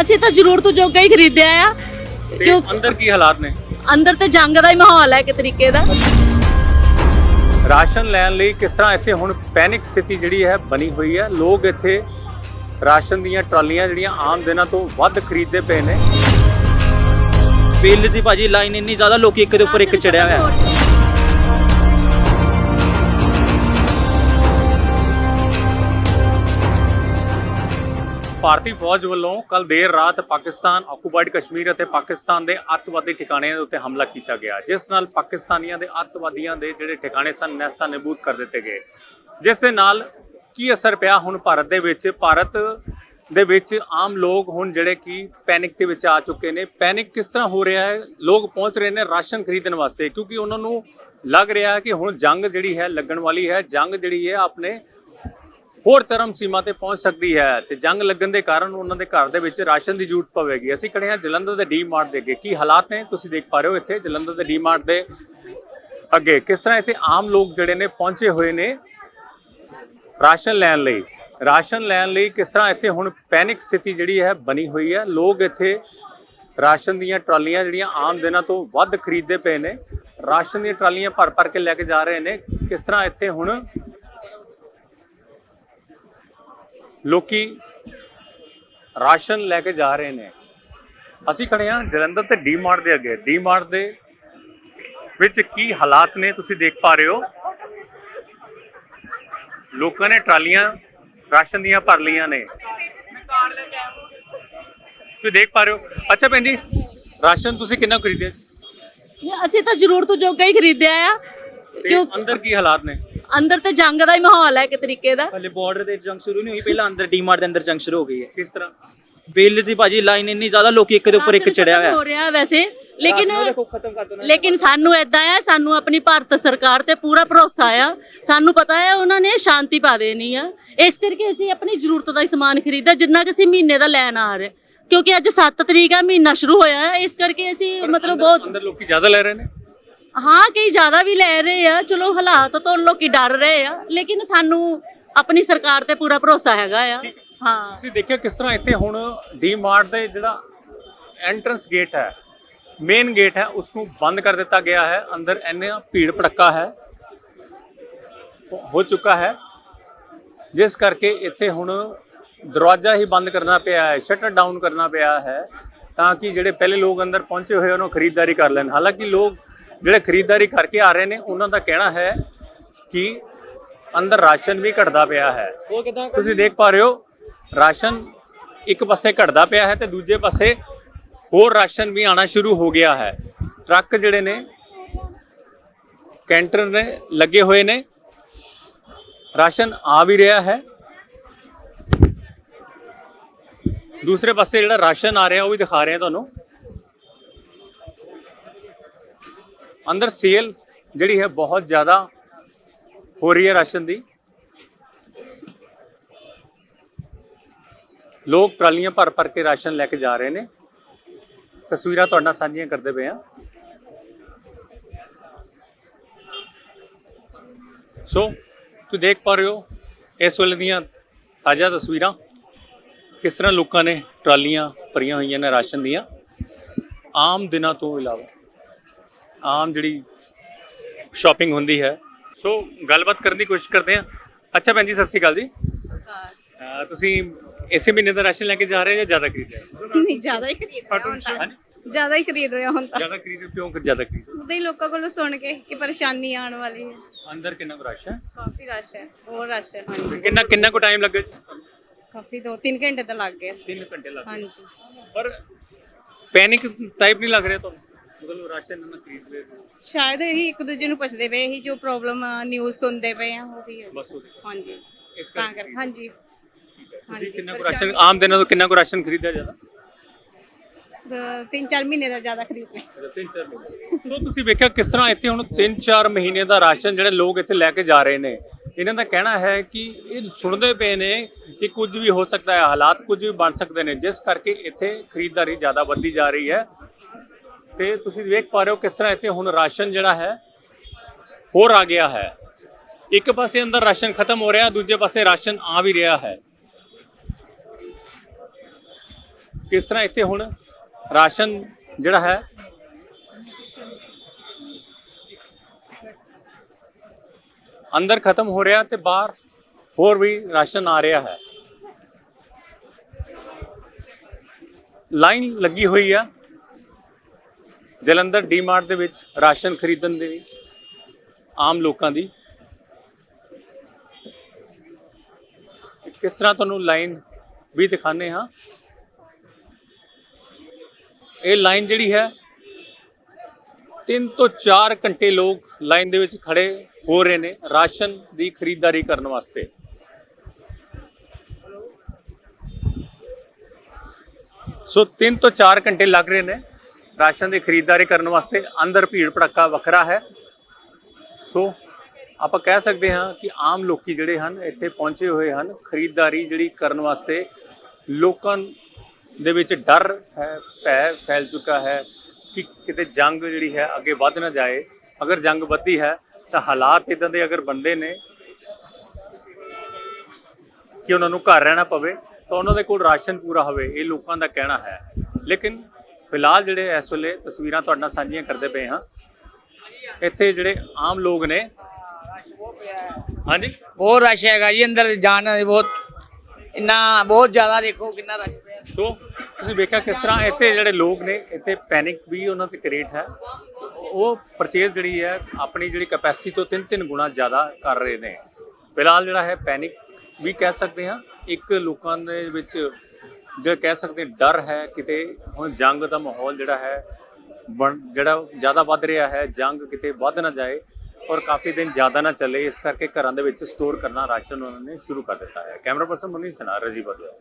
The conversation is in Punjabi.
ਅਸੀਂ ਤਾਂ ਜ਼ਰੂਰਤ ਜੋਗਾ ਹੀ ਖਰੀਦਿਆ ਆ। ਤੇ ਕਿਉਂ ਅੰਦਰ ਕੀ ਹਾਲਾਤ ਨੇ? ਅੰਦਰ ਤੇ ਜੰਗ ਦਾ ਹੀ ਮਾਹੌਲ ਹੈ ਇੱਕ ਤਰੀਕੇ ਦਾ। ਰਾਸ਼ਨ ਲੈਣ ਲਈ ਕਿਸ ਤਰ੍ਹਾਂ ਇੱਥੇ ਹੁਣ ਪੈਨਿਕ ਸਥਿਤੀ ਜਿਹੜੀ ਹੈ ਬਣੀ ਹੋਈ ਹੈ? ਲੋਕ ਇੱਥੇ ਰਾਸ਼ਨ ਦੀਆਂ ਟਰਾਲੀਆਂ ਜਿਹੜੀਆਂ ਆਮ ਦਿਨਾਂ ਤੋਂ ਵੱਧ ਖਰੀਦਦੇ ਪਏ ਨੇ। ਬਿੱਲ ਦੀ ਭਾਜੀ ਲਾਈਨ ਇੰਨੀ ਜ਼ਿਆਦਾ ਲੋਕੀ ਇੱਕ ਦੇ ਉੱਪਰ ਇੱਕ ਚੜਿਆ ਹੋਇਆ। ਹੈ। ਭਾਰਤੀ ਫੌਜ ਵੱਲੋਂ ਕੱਲ ਦੇਰ ਰਾਤ ਪਾਕਿਸਤਾਨ, ਆਕੂਪਾਈਡ ਕਸ਼ਮੀਰ ਅਤੇ ਪਾਕਿਸਤਾਨ ਦੇ ਅੱਤਵਾਦੀ ਠਿਕਾਣਿਆਂ ਦੇ ਉੱਤੇ ਹਮਲਾ ਕੀਤਾ ਗਿਆ, ਜਿਸ ਨਾਲ ਪਾਕਿਸਤਾਨੀਆਂ ਦੇ ਅੱਤਵਾਦੀਆਂ ਦੇ ਜਿਹੜੇ ਠਿਕਾਣੇ ਸਨ, ਨੈਸਤਾ ਨਬੂਦ ਕਰ ਦਿੱਤੇ ਗਏ। ਜਿਸ ਦੇ ਨਾਲ ਕੀ ਅਸਰ ਪਿਆ ਹੁਣ ਭਾਰਤ ਦੇ ਵਿੱਚ? ਭਾਰਤ ਦੇ ਵਿੱਚ ਆਮ ਲੋਕ ਹੁਣ ਜਿਹੜੇ ਕਿ ਪੈਨਿਕ ਦੇ ਵਿੱਚ ਆ ਚੁੱਕੇ ਨੇ। ਪੈਨਿਕ ਕਿਸ ਤਰ੍ਹਾਂ ਹੋ ਰਿਹਾ ਹੈ? ਲੋਕ ਪਹੁੰਚ ਰਹੇ ਨੇ ਰਾਸ਼ਨ ਖਰੀਦਣ ਵਾਸਤੇ, ਕਿਉਂਕਿ ਉਹਨਾਂ ਨੂੰ ਲੱਗ ਰਿਹਾ ਹੈ ਕਿ ਹੁਣ ਜੰਗ ਜਿਹੜੀ ਹੈ ਲੱਗਣ ਵਾਲੀ ਹੈ, ਜੰਗ ਜਿਹੜੀ ਹੈ ਆਪਣੇ ਹੋਰ ਚਰਮ ਸੀਮਾ ਤੇ ਪਹੁੰਚ ਸਕਦੀ ਹੈ ਤੇ ਜੰਗ ਲੱਗਣ ਦੇ ਕਾਰਨ ਉਹਨਾਂ ਦੇ ਘਰ ਦੇ ਵਿੱਚ ਰਾਸ਼ਨ ਦੀ ਜ਼ਰੂਰਤ ਪਵੇਗੀ। ਅਸੀਂ ਖੜੇ ਹਾਂ ਜਲੰਧਰ ਦੇ ਡੀ ਮਾਰਟ ਦੇ ਅੱਗੇ। ਕੀ ਹਾਲਾਤ ਨੇ? ਤੁਸੀਂ ਦੇਖ ਪਾ ਰਹੇ ਹੋ ਇੱਥੇ ਜਲੰਧਰ ਦੇ ਡੀ ਮਾਰਟ ਦੇ ਅੱਗੇ। ਕਿਸ ਤਰ੍ਹਾਂ ਇੱਥੇ ਆਮ ਲੋਕ ਜਿਹੜੇ ਨੇ ਪਹੁੰਚੇ ਹੋਏ ਨੇ ਰਾਸ਼ਨ ਲੈਣ ਲਈ? ਰਾਸ਼ਨ ਲੈਣ ਲਈ ਕਿਸ ਤਰ੍ਹਾਂ ਇੱਥੇ ਹੁਣ ਪੈਨਿਕ ਸਥਿਤੀ ਜਿਹੜੀ ਹੈ ਬਣੀ ਹੋਈ ਹੈ? ਲੋਕ ਇੱਥੇ ਰਾਸ਼ਨ ਦੀਆਂ ਟਰਾਲੀਆਂ ਜਿਹੜੀਆਂ ਆਮ ਦਿਨਾਂ ਤੋਂ ਵੱਧ ਖਰੀਦਦੇ ਪਏ ਨੇ। ਰਾਸ਼ਨ ਦੀਆਂ ਟਰਾਲੀਆਂ ਭਰ ਭਰ ਕੇ ਲੈ ਕੇ ਜਾ ਰਹੇ ਨੇ। ਕਿਸ ਤਰ੍ਹਾਂ ਇੱਥੇ ਹੁਣ ਲੋਕੀ ਰਾਸ਼ਨ ਲੈ ਕੇ ਜਾ ਰਹੇ ਨੇ। ਅਸੀਂ ਖੜੇ ਹਾਂ ਜਲੰਧਰ ਤੇ ਡੀਮਾਰਟ ਦੇ ਅੱਗੇ। ਡੀਮਾਰਟ ਦੇ ਵਿੱਚ ਕੀ ਹਾਲਾਤ ਨੇ ਤੁਸੀਂ ਦੇਖ ਪਾ ਰਹੇ ਹੋ? ਲੋਕਾਂ ਨੇ ਟਰਾਲੀਆਂ ਰਾਸ਼ਨ ਦੀਆਂ ਭਰ ਲਈਆਂ ਨੇ। ਤੁਸੀਂ ਦੇਖ ਪਾ ਰਹੇ ਹੋ? ਅੱਛਾ ਭੈਣ ਜੀ ਰਾਸ਼ਨ ਤੁਸੀਂ ਕਿੰਨਾ ਖਰੀਦਿਆ ਅਸੀਂ ਤਾਂ ਜ਼ਰੂਰਤ ਜੋਗਾ ਹੀ ਖਰੀਦਿਆ ਆ। ਤੇ ਕਿਉਂ ਅੰਦਰ ਕੀ ਹਾਲਾਤ ਨੇ? ਅੰਦਰ ਤੇ ਜੰਗ ਦਾ ਹੀ ਮਾਹੌਲ ਹੈ ਇੱਕ ਤਰੀਕੇ ਦਾ। ਹਲੇ ਬਾਰਡਰ ਤੇ ਜੰਗ ਸ਼ੁਰੂ ਨਹੀਂ ਹੋਈ ਪਹਿਲਾਂ ਅੰਦਰ ਡੀਮਾਰਟ ਦੇ ਅੰਦਰ ਜੰਗ ਸ਼ੁਰੂ ਹੋ ਗਈ ਹੈ। ਕਿਸ ਤਰ੍ਹਾਂ? ਬਿੱਲ ਦੀ ਭਾਜੀ ਲਾਈਨ ਇੰਨੀ ਜ਼ਿਆਦਾ ਲੋਕੀ ਇੱਕ ਦੇ ਉੱਪਰ ਇੱਕ ਚੜਿਆ ਹੋਇਆ। ਹੈ। ਰਿਹਾ ਵੈਸੇ ਲੇਕਿਨ ਲੇਕਿਨ ਸਾਨੂੰ ਐਦਾਂ ਆ ਸਾਨੂੰ ਆਪਣੀ ਭਾਰਤ ਸਰਕਾਰ ਤੇ ਪੂਰਾ ਭਰੋਸਾ ਆ। ਸਾਨੂੰ ਪਤਾ ਹੈ ਉਹਨਾਂ ਨੇ ਸ਼ਾਂਤੀ ਪਾ ਦੇਣੀ ਆ। ਇਸ ਕਰਕੇ ਅਸੀਂ ਆਪਣੀ ਜ਼ਰੂਰਤ ਦਾ ਹੀ ਸਮਾਨ ਖਰੀਦਦਾ ਜਿੰਨਾ ਕਿ ਅਸੀਂ ਮਹੀਨੇ ਦਾ ਲੈਣ ਆ ਰਹੇ। ਕਿਉਂਕਿ ਅੱਜ 7 ਤਰੀਕ ਆ ਮਹੀਨਾ ਸ਼ੁਰੂ ਹੋਇਆ ਇਸ ਕਰਕੇ ਅਸੀਂ ਮਤਲਬ ਬਹੁਤ ਅੰਦਰ ਲੋਕੀ ਜ਼ਿਆਦਾ ਲੈ ਰਹੇ ਨੇ। ਹਾਂ, ਕਈ ਜ਼ਿਆਦਾ ਵੀ ਲੈ ਰਹੇ ਆ। ਚਲੋ, ਹਾਲਾਤ ਤੋਂ ਲੋਕੀ ਡਰ ਰਹੇ ਆ, ਲੇਕਿਨ ਸਾਨੂੰ ਆਪਣੀ ਸਰਕਾਰ ਤੇ ਪੂਰਾ ਭਰੋਸਾ ਹੈਗਾ ਆ। ਹਾਂ। ਤੁਸੀਂ ਦੇਖਿਆ ਕਿਸ ਤਰ੍ਹਾਂ ਇੱਥੇ ਹੁਣ ਡੀਮਾਰਟ ਦੇ ਜਿਹੜਾ ਐਂਟਰੈਂਸ ਗੇਟ ਹੈ ਮੇਨ ਗੇਟ ਹੈ ਉਸ ਨੂੰ ਬੰਦ ਕਰ ਦਿੱਤਾ ਗਿਆ ਹੈ। ਅੰਦਰ ਇੰਨਾ ਭੀੜ ਭੜੱਕਾ ਹੈ, ਹੋ ਚੁੱਕਾ ਹੈ। ਜਿਸ ਕਰਕੇ ਇੱਥੇ ਹੁਣ ਦਰਵਾਜ਼ਾ ਹੀ ਬੰਦ ਕਰਨਾ ਪਿਆ ਹੈ ਸ਼ਟਰ ਡਾਊਨ ਕਰਨਾ ਪਿਆ ਹੈ, ਤਾਂ ਕਿ ਜਿਹੜੇ ਪਹਿਲੇ ਲੋਕ ਅੰਦਰ ਪਹੁੰਚੇ ਹੋਏ ਉਹਨਾਂ ਖਰੀਦਦਾਰੀ ਕਰ ਲੈਣ। ਹਾਲਾਂਕਿ ਲੋਕ ਜਿਹੜੇ ਖਰੀਦਦਾਰੀ ਕਰਕੇ ਆ ਰਹੇ ਨੇ ਉਹਨਾਂ ਦਾ ਕਹਿਣਾ ਹੈ ਕਿ ਅੰਦਰ ਰਾਸ਼ਨ ਵੀ ਘਟਦਾ ਪਿਆ ਹੈ। ਉਹ ਕਿਦਾਂ ਤੁਸੀਂ ਦੇਖ ਪਾ ਰਹੇ ਹੋ ਰਾਸ਼ਨ ਇੱਕ ਪਾਸੇ ਘਟਦਾ ਪਿਆ ਹੈ ਤੇ ਦੂਜੇ ਪਾਸੇ ਹੋਰ ਰਾਸ਼ਨ ਵੀ ਆਣਾ ਸ਼ੁਰੂ ਹੋ ਗਿਆ ਹੈ। ਟਰੱਕ ਜਿਹੜੇ ਨੇ ਕੈਂਟਰ ਨੇ ਲੱਗੇ ਹੋਏ ਨੇ। ਰਾਸ਼ਨ ਆ ਵੀ ਰਿਹਾ ਹੈ। ਦੂਸਰੇ ਪਾਸੇ ਜਿਹੜਾ ਰਾਸ਼ਨ ਆ ਰਿਹਾ ਉਹ ਵੀ ਦਿਖਾ ਰਹੇ ਤੁਹਾਨੂੰ। ਅੰਦਰ ਸੇਲ ਜਿਹੜੀ ਹੈ ਬਹੁਤ ਜ਼ਿਆਦਾ ਹੋ ਰਹੀ ਹੈ ਰਾਸ਼ਨ ਦੀ। ਲੋਕ ਟਰਾਲੀਆਂ ਭਰ ਭਰ ਕੇ ਰਾਸ਼ਨ ਲੈ ਕੇ ਜਾ ਰਹੇ ਨੇ। ਤਸਵੀਰਾਂ ਤੁਹਾਡੇ ਨਾਲ ਸਾਂਝੀਆਂ ਕਰਦੇ ਪਏ ਆ ਸੋ, ਤੁਸੀਂ ਦੇਖ ਪਾ ਰਹੇ ਹੋ ਇਸ ਵੇਲੇ ਦੀਆਂ ਤਾਜ਼ਾ ਤਸਵੀਰਾਂ। ਕਿਸ ਤਰ੍ਹਾਂ ਲੋਕਾਂ ਨੇ ਟਰਾਲੀਆਂ ਭਰੀਆਂ ਹੋਈਆਂ ਨੇ ਰਾਸ਼ਨ ਦੀਆਂ। ਆਮ ਦਿਨਾਂ ਤੋਂ ਇਲਾਵਾ। ਆਮ ਜਿਹੜੀ ਸ਼ਾਪਿੰਗ ਹੁੰਦੀ ਹੈ। ਸੋ ਗੱਲਬਾਤ ਕਰਨ ਦੀ ਕੋਸ਼ਿਸ਼ ਕਰਦੇ ਆ ਅੱਛਾ ਭੈਣ ਜੀ ਸਤਿ ਸ਼੍ਰੀ ਅਕਾਲ ਜੀ। ਅਹ ਤੁਸੀਂ ਇਸੇ ਮਹੀਨੇ ਦਾ ਰਾਸ਼ਨ ਲੈ ਕੇ ਜਾ ਰਹੇ ਹੋ ਜਾਂ ਜ਼ਿਆਦਾ ਖਰੀਦ ਰਹੇ ਹੋ? ਨਹੀਂ ਜ਼ਿਆਦਾ ਹੀ ਖਰੀਦ ਰਿਹਾ ਹੁਣ ਤਾਂ। ਜ਼ਿਆਦਾ ਹੀ ਖਰੀਦ ਰਿਹਾ ਹੁਣ ਤਾਂ। ਜ਼ਿਆਦਾ ਖਰੀਦ ਰਹੇ ਹੋ, ਕਿਉਂ ਕਰ ਜ਼ਿਆਦਾ ਖਰੀਦ ਰਹੇ ਉਹਦੇ ਹੀ ਲੋਕਾਂ ਕੋਲੋਂ ਸੁਣ ਕੇ ਕਿ ਪਰੇਸ਼ਾਨੀ ਆਉਣ ਵਾਲੀ ਹੈ। ਹੋ? ਅੰਦਰ ਕਿੰਨਾ ਕੁ ਰਸ਼ ਹੈ? ਕਾਫੀ ਰਸ਼ ਹੈ ਹੋਰ ਰਸ਼ ਹੈ ਹਾਂਜੀ। ਕਿੰਨਾ ਕਿੰਨਾ ਕੁ ਟਾਈਮ ਲੱਗੇ? ਕਾਫੀ 2-3 ਘੰਟੇ ਤਾਂ ਲੱਗ ਗਏ। 3 ਘੰਟੇ ਲੱਗ ਗਏ। ਹਾਂਜੀ। ਪਰ ਪੈਨਿਕ ਟਾਈਪ ਨਹੀਂ ਲੱਗ ਰਿਹਾ ਤੁਹਾਨੂੰ? ਮਤਲਬ ਖਰੀਦ। ਸ਼ਾਇਦ ਇਹੀ ਇੱਕ ਦੂਜੇ ਨੂੰ ਪੁੱਛਦੇ ਪਏ ਇਹੀ ਜੋ ਪ੍ਰੋਬਲਮ ਨਿਊਜ਼ ਸੁਣਦੇ ਪਏ ਆ ਉਹ ਵੀ ਹੈ। ਬਸ ਉਹਦੇ ਹਾਂਜੀ। ਇਸ ਤਾਂ ਕਰਕੇ ਕਰ ਹਾਂਜੀ। ਤੁਸੀਂ ਹਾਂਜੀ, ਕਿੰਨਾ ਕੁ। ਰਾਸ਼ਨ ਆਮ ਦਿਨਾਂ ਤੋਂ ਕਿੰਨਾ ਕੁ ਰਾਸ਼ਨ ਖਰੀਦਿਆ ਜਾਂਦਾ ਦ- ਤਿੰਨ ਚਾਰ ਮਹੀਨੇ ਦਾ ਜ਼ਿਆਦਾ ਖਰੀਦ ਰਹੇ ਤਿੰਨ ਚਾਰ ਮਹੀਨੇ ਸੋ ਤੁਸੀਂ ਵੇਖਿਆ ਕਿਸ ਤਰ੍ਹਾਂ ਇੱਥੇ ਹੁਣ 3-4 ਮਹੀਨੇ ਦਾ ਰਾਸ਼ਨ ਜਿਹੜੇ ਲੋਕ ਇੱਥੇ ਲੈ ਕੇ ਜਾ ਰਹੇ ਨੇ। ਇਹਨਾਂ ਦਾ ਕਹਿਣਾ ਹੈ ਕਿ ਇਹ ਸੁਣਦੇ ਪਏ ਨੇ ਕਿ ਕੁਝ ਵੀ ਹੋ ਸਕਦਾ ਹੈ ਹਾਲਾਤ ਕੁਝ ਵੀ ਬਣ ਸਕਦੇ ਨੇ ਜਿਸ ਕਰਕੇ ਇੱਥੇ ਖਰੀਦਦਾਰੀ ਜ਼ਿਆਦਾ ਵੱਧਦੀ ਜਾ ਰਹੀ ਹੈ। ਤੇ ਤੁਸੀਂ ਵੇਖ ਪਾ ਰਹੇ ਹੋ ਕਿਸ ਤਰ੍ਹਾਂ ਇੱਥੇ ਹੁਣ ਰਾਸ਼ਨ ਜਿਹੜਾ ਹੈ, ਹੋਰ ਆ ਗਿਆ ਹੈ। ਇੱਕ ਪਾਸੇ ਅੰਦਰ ਰਾਸ਼ਨ ਖਤਮ ਹੋ ਰਿਹਾ, ਦੂਜੇ ਪਾਸੇ ਰਾਸ਼ਨ ਆ ਵੀ ਰਿਹਾ ਹੈ। ਕਿਸ ਤਰ੍ਹਾਂ ਇੱਥੇ ਹੁਣ ਰਾਸ਼ਨ ਜਿਹੜਾ ਹੈ, ਅੰਦਰ ਖਤਮ ਹੋ ਰਿਹਾ ਤੇ ਬਾਹਰ ਹੋਰ ਵੀ ਰਾਸ਼ਨ ਆ ਰਿਹਾ ਹੈ। ਲਾਈਨ ਲੱਗੀ ਹੋਈ ਆ। ਜਲੰਧਰ ਡੀਮਾਰਟ ਦੇ ਵਿੱਚ ਰਾਸ਼ਨ ਖਰੀਦਣ ਦੇ ਆਮ ਲੋਕਾਂ ਦੀ। ਕਿਸ ਤਰ੍ਹਾਂ ਤੁਹਾਨੂੰ ਲਾਈਨ ਵੀ ਦਿਖਾਣੇ ਹਾਂ? ਇਹ ਲਾਈਨ ਜਿਹੜੀ ਹੈ 3 ਤੋਂ 4 ਘੰਟੇ ਲੋਕ ਲਾਈਨ ਦੇ ਵਿੱਚ ਖੜੇ ਹੋ ਰਹੇ ਨੇ ਰਾਸ਼ਨ ਦੀ ਖਰੀਦਦਾਰੀ ਕਰਨ ਵਾਸਤੇ। ਸੋ 3 ਤੋਂ 4 ਘੰਟੇ ਲੱਗ ਰਹੇ ਨੇ। ਰਾਸ਼ਨ ਦੀ ਖਰੀਦਦਾਰੀ ਕਰਨ ਵਾਸਤੇ ਅੰਦਰ ਭੀੜ ਭੜੱਕਾ ਵੱਖਰਾ ਹੈ। ਸੋ ਆਪਾਂ ਕਹਿ ਸਕਦੇ ਹਾਂ ਕਿ ਆਮ ਲੋਕੀ ਜਿਹੜੇ ਹਨ, ਇੱਥੇ ਪਹੁੰਚੇ ਹੋਏ ਹਨ, ਖਰੀਦਦਾਰੀ ਜਿਹੜੀ ਕਰਨ ਵਾਸਤੇ ਲੋਕਾਂ ਦੇ ਵਿੱਚ ਡਰ ਹੈ, ਭੈ ਫੈਲ ਚੁੱਕਾ ਹੈ ਕਿ ਕਿਤੇ ਜੰਗ ਜਿਹੜੀ ਹੈ ਅੱਗੇ ਵੱਧ ਨਾ ਜਾਏ। ਅਗਰ ਜੰਗ ਵੱਧਦੀ ਹੈ ਤਾਂ ਹਾਲਾਤ ਇਦਾਂ ਦੇ ਅਗਰ ਬੰਦੇ ਨੇ ਕਿ ਉਹਨਾਂ ਨੂੰ ਘਰ ਰਹਿਣਾ ਪਵੇ, ਤਾਂ ਉਹਨਾਂ ਦੇ ਕੋਲ ਰਾਸ਼ਨ ਪੂਰਾ ਹੋਵੇ, ਇਹ ਲੋਕਾਂ ਦਾ ਕਹਿਣਾ ਹੈ। ਲੇਕਿਨ ਫਿਲਹਾਲ ਜਿਹੜੇ ਇਸ ਵੇਲੇ ਤਸਵੀਰਾਂ ਤੁਹਾਡੇ ਨਾਲ ਸਾਂਝੀਆਂ ਕਰਦੇ ਪਏ ਹਾਂ। ਇੱਥੇ ਜਿਹੜੇ ਆਮ ਲੋਕ ਨੇ। ਹਾਂਜੀ। ਬਹੁਤ ਰਸ਼ ਹੈਗਾ ਜੀ ਅੰਦਰ ਜਾਣ ਦੀ ਬਹੁਤ। ਇੰਨਾ ਬਹੁਤ ਜ਼ਿਆਦਾ ਦੇਖੋ ਕਿੰਨਾ ਰਸ਼ ਪਿਆ। ਸੋ ਤੁਸੀਂ ਵੇਖਿਆ ਕਿਸ ਤਰ੍ਹਾਂ ਇੱਥੇ ਜਿਹੜੇ ਲੋਕ ਨੇ ਇੱਥੇ ਪੈਨਿਕ ਵੀ ਉਹਨਾਂ ਤੇ ਕ੍ਰੀਏਟ ਹੈ। ਉਹ ਪਰਚੇਜ਼ ਜਿਹੜੀ ਹੈ ਆਪਣੀ ਜਿਹੜੀ ਕੈਪੈਸਿਟੀ ਤੋਂ ਤਿੰਨ ਤਿੰਨ ਗੁਣਾ ਜ਼ਿਆਦਾ ਕਰ ਰਹੇ ਨੇ। ਫਿਲਹਾਲ ਜਿਹੜਾ ਹੈ ਪੈਨਿਕ ਵੀ ਕਹਿ ਸਕਦੇ ਹਾਂ ਇੱਕ ਲੋਕਾਂ ਦੇ ਵਿੱਚ ਜਿਹੜਾ ਕਹਿ ਸਕਦੇ ਡਰ ਹੈ ਕਿਤੇ, ਹੁਣ ਜੰਗ ਦਾ ਮਾਹੌਲ ਜਿਹੜਾ ਹੈ, ਬਣ- ਜਿਹੜਾ ਜ਼ਿਆਦਾ ਵੱਧ ਰਿਹਾ ਹੈ, ਜੰਗ ਕਿਤੇ ਵੱਧ ਨਾ ਜਾਏ ਔਰ ਕਾਫੀ ਦਿਨ ਜ਼ਿਆਦਾ ਨਾ ਚੱਲੇ, ਇਸ ਕਰਕੇ ਘਰਾਂ ਦੇ ਵਿੱਚ ਸਟੋਰ ਕਰਨਾ ਰਾਸ਼ਨ ਉਹਨਾਂ ਨੇ ਸ਼ੁਰੂ ਕਰ ਦਿੱਤਾ ਹੈ। ਕੈਮਰਾ ਪਰਸਨ ਮਨੀਸ਼ ਸਨਾ ਰਜੀ ਬਦਲਾ